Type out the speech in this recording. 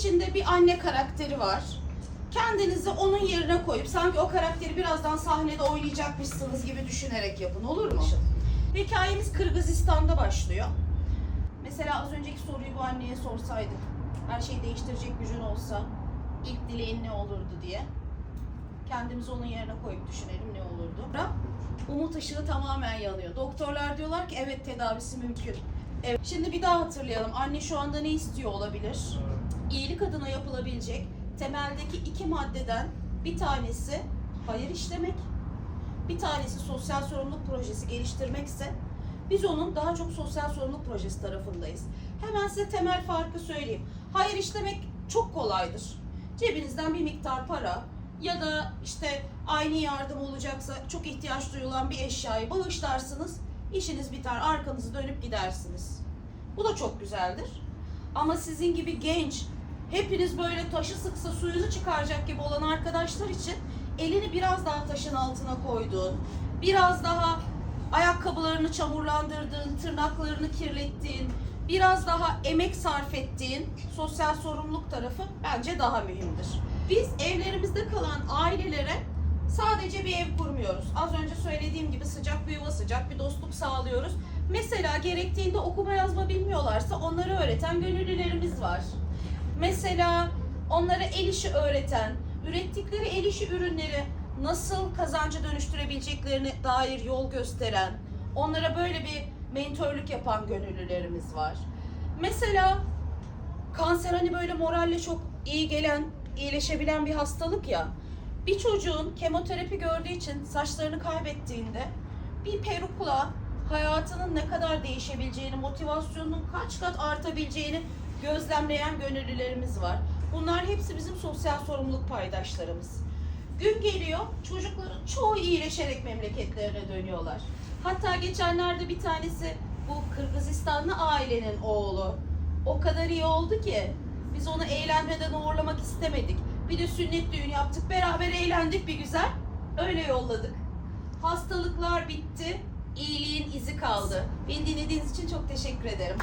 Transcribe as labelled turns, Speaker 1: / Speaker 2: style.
Speaker 1: içinde bir anne karakteri var. Kendinizi onun yerine koyup sanki o karakteri birazdan sahnede oynayacakmışsınız gibi düşünerek yapın olur mu? Hikayemiz Kırgızistan'da başlıyor. Mesela az önceki soruyu bu anneye sorsaydık. Her şeyi değiştirecek gücün olsa ilk dileğin ne olurdu diye. Kendimizi onun yerine koyup düşünelim ne olurdu. Umut ışığı tamamen yanıyor. Doktorlar diyorlar ki evet tedavisi mümkün. Evet. Şimdi bir daha hatırlayalım. Anne şu anda ne istiyor olabilir? İyilik adına yapılabilecek temeldeki iki maddeden bir tanesi hayır işlemek, bir tanesi sosyal sorumluluk projesi geliştirmekse biz onun daha çok sosyal sorumluluk projesi tarafındayız. Hemen size temel farkı söyleyeyim. Hayır işlemek çok kolaydır. Cebinizden bir miktar para ya da işte aynı yardım olacaksa çok ihtiyaç duyulan bir eşyayı bağışlarsınız. işiniz biter, arkanızı dönüp gidersiniz. Bu da çok güzeldir. Ama sizin gibi genç, hepiniz böyle taşı sıksa suyunu çıkaracak gibi olan arkadaşlar için elini biraz daha taşın altına koyduğun, biraz daha ayakkabılarını çamurlandırdığın, tırnaklarını kirlettiğin, biraz daha emek sarf ettiğin sosyal sorumluluk tarafı bence daha mühimdir. Biz evlerimizde kalan ailelere sadece bir ev kurmuyoruz. Az önce söylediğim gibi sıcak bir yuva, sıcak bir dostluk sağlıyoruz. Mesela gerektiğinde okuma yazma bilmiyorlarsa onları öğreten gönüllülerimiz var. Mesela onlara el işi öğreten, ürettikleri el işi ürünleri nasıl kazanca dönüştürebileceklerine dair yol gösteren, onlara böyle bir mentörlük yapan gönüllülerimiz var. Mesela kanser hani böyle moralle çok iyi gelen, iyileşebilen bir hastalık ya. Bir çocuğun kemoterapi gördüğü için saçlarını kaybettiğinde bir perukla hayatının ne kadar değişebileceğini, motivasyonunun kaç kat artabileceğini gözlemleyen gönüllülerimiz var. Bunlar hepsi bizim sosyal sorumluluk paydaşlarımız. Gün geliyor, çocukların çoğu iyileşerek memleketlerine dönüyorlar. Hatta geçenlerde bir tanesi bu Kırgızistanlı ailenin oğlu. O kadar iyi oldu ki biz onu eğlenmeden uğurlamak istemedik. Bir de sünnet düğünü yaptık, beraber eğlendik bir güzel. Öyle yolladık. Hastalıklar bitti, iyiliğin izi kaldı. Beni dinlediğiniz için çok teşekkür ederim.